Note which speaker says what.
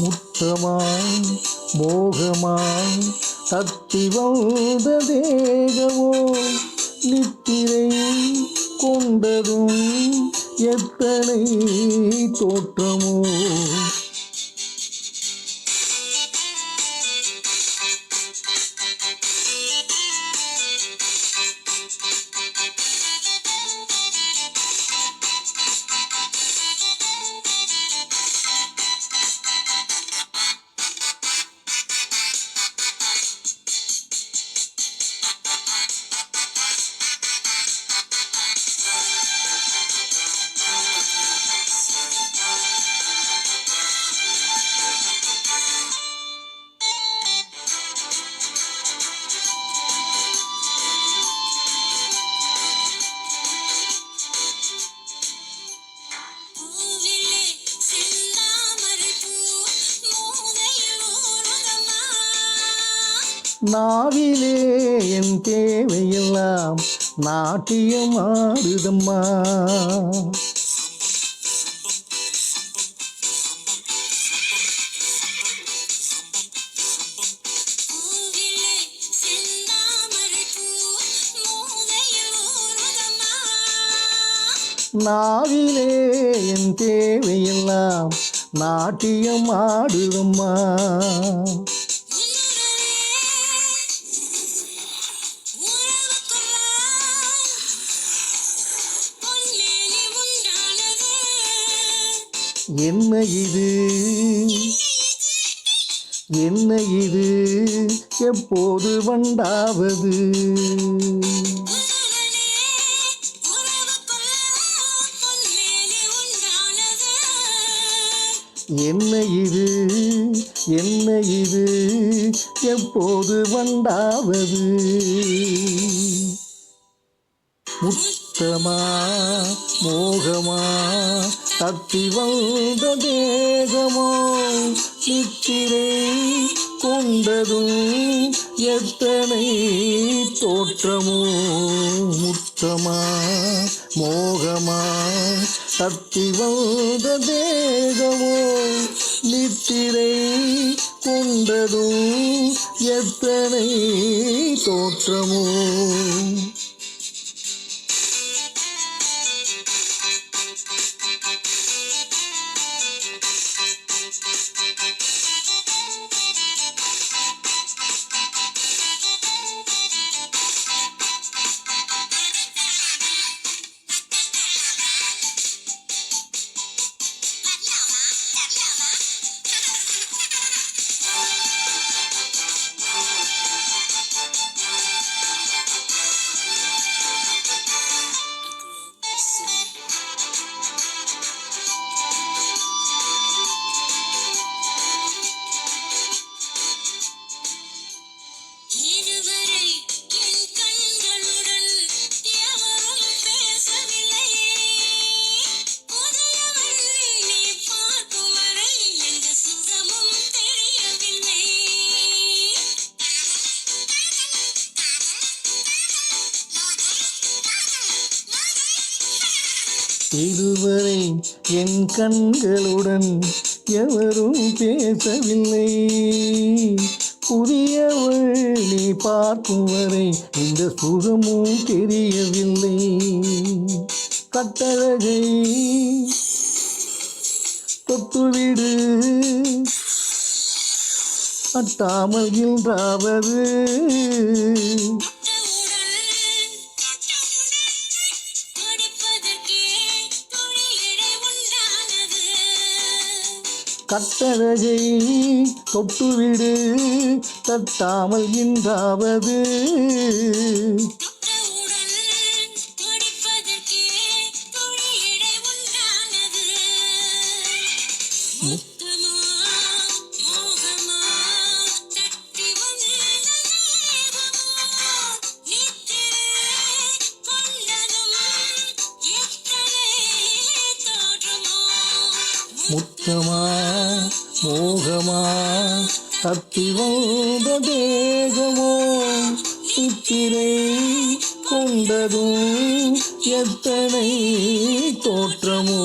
Speaker 1: முத்தமாய் மோகமாய் தத்தி வந்த தேகமோ நித்திரை கொண்டதும் எத்தனை தோற்றம். நாவிலே என் தேவையெல்லாம் நாட்டியம் ஆடுதம்மா. நாவிலே என் தேவையெல்லாம் நாட்டியம் ஆடுதம்மா. என்ன இது? என்ன இது? எப்போது வண்டாவது? என்ன இது? என்ன இது? எப்போது வண்டாவது? முத்தமா மோகமா தப்பி வந்த தேகமோ சித்திரை கொண்டதும் எத்தனை தோற்றமோ முத்தமா மோகமா தப்பி வந்த தேகமோ நித்திரை கொண்டதும் எத்தனை தோற்றமோ.
Speaker 2: இதுவரை என் கண்களுடன் எவரும் பேசவில்லை.
Speaker 1: புதியவள் பார்க்கும் வரை இந்த சுகமும் தெரியவில்லை. கட்டழகை தொட்டுவிடு. அட்டாமல் இன்றாவது கட்டழகை தொட்டுவிடு தட்டாமல் இன்றாவது. முத்தமா மோகமா தப்பி வந்த தேகமோ சித்திரை கொண்டதும் எத்தனை தோற்றமோ.